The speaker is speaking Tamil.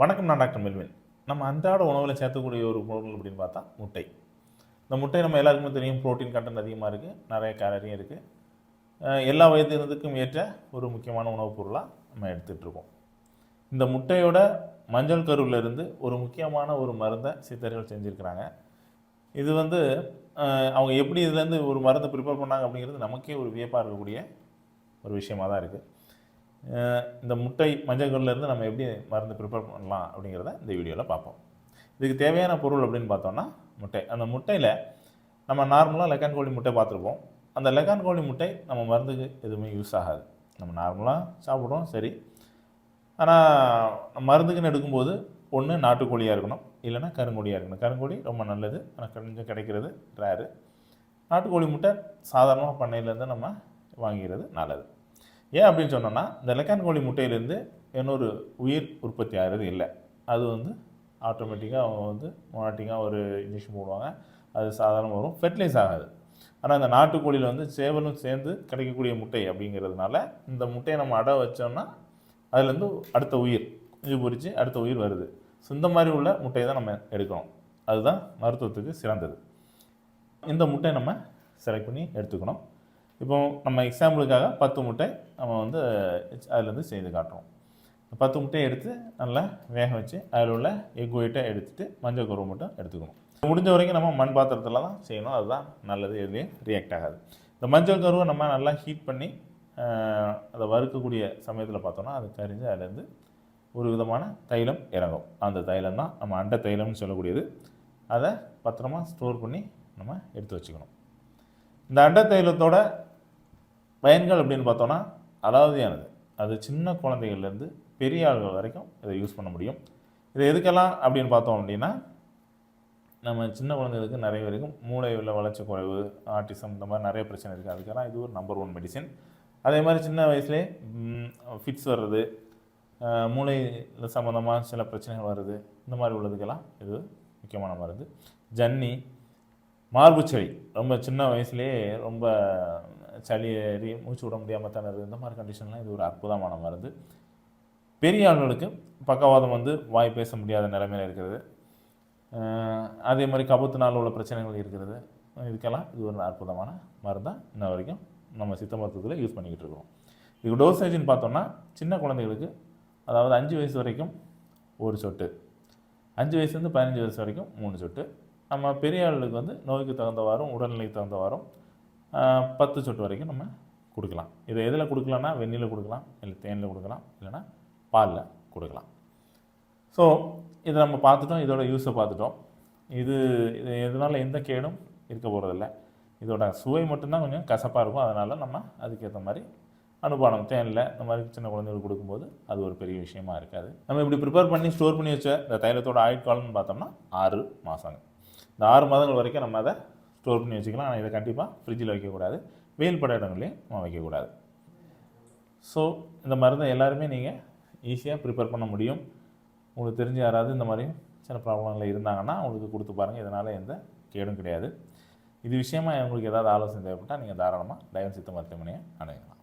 வணக்கம் நான் டாக்டர் மெல்வின். நம்ம அன்றாட உணவில் சேர்க்கக்கூடிய ஒரு பொருள் அப்படின்னு பார்த்தா முட்டை. இந்த முட்டை நம்ம எல்லாருக்குமே தெரியும் ப்ரோட்டீன் கண்டென்ட் அதிகமாக இருக்குது நிறைய கேலரியும் இருக்குது எல்லா வயதினத்துக்கும் ஏற்ற ஒரு முக்கியமான உணவுப் பொருளாக நம்ம எடுத்துகிட்ருக்கோம் இந்த முட்டையோட மஞ்சள் கருவிலிருந்து ஒரு முக்கியமான ஒரு மருந்தை சித்தர்கள் செஞ்சுருக்கிறாங்க. இது வந்து அவங்க எப்படி இதுலேருந்து ஒரு மருந்தை ப்ரிப்பேர் பண்ணாங்க அப்படிங்கிறது நமக்கே ஒரு வியப்பாக இருக்கக்கூடிய ஒரு விஷயமா தான் இருக்குது இந்த முட்டை மஞ்சள் கருவுல இருந்து நம்ம எப்படி மருந்து ப்ரிப்பேர் பண்ணலாம் அப்படிங்கிறத இந்த வீடியோவில் பார்ப்போம். இதுக்கு தேவையான பொருள் அப்படின்னு பார்த்தோம்னா முட்டை. அந்த முட்டையில் நம்ம நார்மலாக லெக்கான் கோழி முட்டை பார்த்துருப்போம். அந்த லெக்கான் கோழி முட்டை நம்ம மருந்துக்கு எதுவுமே யூஸ் ஆகாது. நம்ம நார்மலாக சாப்பிட்றோம் சரி. ஆனால் மருந்துக்குன்னு எடுக்கும்போது ஒன்று நாட்டுக்கோழியாக இருக்கணும். இல்லைன்னா கருங்கோழியாக இருக்கணும். கருங்கோழி ரொம்ப நல்லது. ஆனால் கொஞ்சம் கிடைக்கிறது ரேரு நாட்டுக்கோழி முட்டை சாதாரணமாக பண்ணையிலேருந்து நம்ம வாங்கிக்கிறது நல்லது. ஏன் அப்படின்னு சொன்னோன்னா இந்த லெக்கான் கோழி முட்டையிலேருந்து இன்னொரு உயிர் உற்பத்தி ஆகிறது இல்லை. அது வந்து ஆட்டோமேட்டிக்காக அவங்க வந்து மொனாட்டிக்காக ஒரு இன்ஜெக்ஷன் போடுவாங்க. அது சாதாரண வரும் ஃபெர்டிலைஸ் ஆகாது. ஆனால் இந்த நாட்டுக்கோழியில் வந்து சேவலும் சேர்ந்து கிடைக்கக்கூடிய முட்டை அப்படிங்கிறதுனால இந்த முட்டையை நம்ம அடை வச்சோம்னா அதுலேருந்து அடுத்த உயிர் இது பொறிச்சு அடுத்த உயிர் வருது. ஸோ இந்த மாதிரி உள்ள முட்டையை தான் நம்ம எடுக்கணும் அதுதான் மருத்துவத்துக்கு சிறந்தது. இந்த முட்டை நம்ம செலக்ட் பண்ணி எடுத்துக்கணும். இப்போ நம்ம எக்ஸாம்பிளுக்காக பத்து முட்டை நம்ம வந்து அதுலேருந்து செய்து காட்டுறோம். இந்த பத்து முட்டையை எடுத்து நல்லா வேக வச்சு அதில் உள்ள எக் ஒயிட்டை எடுத்துகிட்டு மஞ்சள் கருவை மட்டும் எடுத்துக்கணும். முடிஞ்ச வரைக்கும் நம்ம மண் பாத்திரத்தில் தான் செய்யணும். அதுதான் நல்லது எதுலேயும் ரியாக்ட் ஆகாது. இந்த மஞ்சள் கருவை நம்ம நல்லா ஹீட் பண்ணி அதை வறுக்கக்கூடிய சமயத்தில் பார்த்தோன்னா அது கரிஞ்சு அதுலேருந்து ஒரு விதமான தைலம் இறங்கும். அந்த தைலம் தான் நம்ம அண்டை தைலம்னு சொல்லக்கூடியது. அதை பத்திரமா ஸ்டோர் பண்ணி நம்ம எடுத்து வச்சுக்கணும். இந்த அண்டை தைலத்தோட பயன்கள் அப்படின்னு பார்த்தோன்னா அலாவதியானது. அது சின்ன குழந்தைகள்லேருந்து பெரிய ஆள்கள் வரைக்கும் இதை யூஸ் பண்ண முடியும். இது எதுக்கெல்லாம் அப்படின்னு பார்த்தோம் அப்படின்னா நம்ம சின்ன குழந்தைகளுக்கு நிறைய வரைக்கும் மூளை உள்ள வளர்ச்சி குறைவு ஆர்டிசம் இந்த மாதிரி நிறைய பிரச்சனை இருக்குது அதுக்கெல்லாம் இது ஒரு நம்பர் ஒன் மெடிசின் அதே மாதிரி சின்ன வயசுலேயே ஃபிட்ஸ் வர்றது மூளை மூளையில் சம்மந்தமாக சில பிரச்சனைகள் வருது இந்த மாதிரி உள்ளதுக்கெல்லாம் இது முக்கியமான மருந்து. ஜன்னி மார்புச்செடி ரொம்ப சின்ன வயசுலேயே ரொம்ப சளி ஏறி மூச்சு விட முடியாமல் தானது இந்த மாதிரி கண்டிஷன்லாம் இது ஒரு அற்புதமான மருந்து. பெரிய ஆளுகளுக்கு பக்கவாதம் வந்து வாய் பேச முடியாத நிலைமையில் இருக்கிறது. அதே மாதிரி கபத்தினால் உள்ள பிரச்சனைகள் இருக்கிறது. இதுக்கெல்லாம் இது ஒரு அற்புதமான மருந்தாக இன்ன வரைக்கும் நம்ம சித்த மருத்துவத்தில் யூஸ் பண்ணிக்கிட்டு இருக்கோம். இதுக்கு டோசேஜ்னு பார்த்தோம்னா சின்ன குழந்தைகளுக்கு அதாவது அஞ்சு வயசு வரைக்கும் ஒரு சொட்டு. அஞ்சு வயசுலேருந்து பதினஞ்சு வயசு வரைக்கும் மூணு சொட்டு. நம்ம பெரிய ஆளுகளுக்கு வந்து நோய்க்கு தகுந்தவாறும் உடல்நிலைக்கு தகுந்தவாறும் பத்து சொட்டு வரைக்கும் நம்ம கொடுக்கலாம். இதை எதில் கொடுக்கலாம்னா வெந்நில கொடுக்கலாம் இல்லை தேனில் கொடுக்கலாம் இல்லைன்னா பாலில் கொடுக்கலாம். ஸோ இதை நம்ம பார்த்துட்டோம் இதோட யூஸை பார்த்துட்டோம். இது இது இதனால் எந்த கேடும் இருக்க போகிறதில்ல இதோட சுவை மட்டும்தான் கொஞ்சம் கசப்பாக இருக்கும். அதனால் நம்ம அதுக்கேற்ற மாதிரி அனுபானம் தேனில் இந்த மாதிரி சின்ன குழந்தைகளுக்கு கொடுக்கும்போது அது ஒரு பெரிய விஷயமா இருக்காது. நம்ம இப்படி ப்ரிப்பேர் பண்ணி ஸ்டோர் பண்ணி வச்ச இந்த தைலத்தோட ஆயுட்காலம்னு பார்த்தோம்னா ஆறு மாதங்க இந்த ஆறு மாதங்கள் வரைக்கும் நம்ம அதை ஸ்டோர் பண்ணி வச்சுக்கலாம். ஆனால் இதை கண்டிப்பாக ஃப்ரிட்ஜில் வைக்கக்கூடாது. வெயில் பட இடங்களையும் நம்ம வைக்கக்கூடாது. ஸோ இந்த மருந்தை எல்லாருமே நீங்கள் ஈஸியாக ப்ரிப்பேர் பண்ண முடியும். உங்களுக்கு தெரிஞ்ச யாராவது இந்த மாதிரி சில ப்ராப்ளங்கள் இருந்தாங்கன்னா உங்களுக்கு கொடுத்து பாருங்கள் இதனால் எந்த கேடும் கிடையாது. இது விஷயமா உங்களுக்கு ஏதாவது ஆலோசனை தேவைப்பட்டால் நீங்கள் தாராளமாக டைவன் சித்த மருத்துவமனையை அணுகலாம்.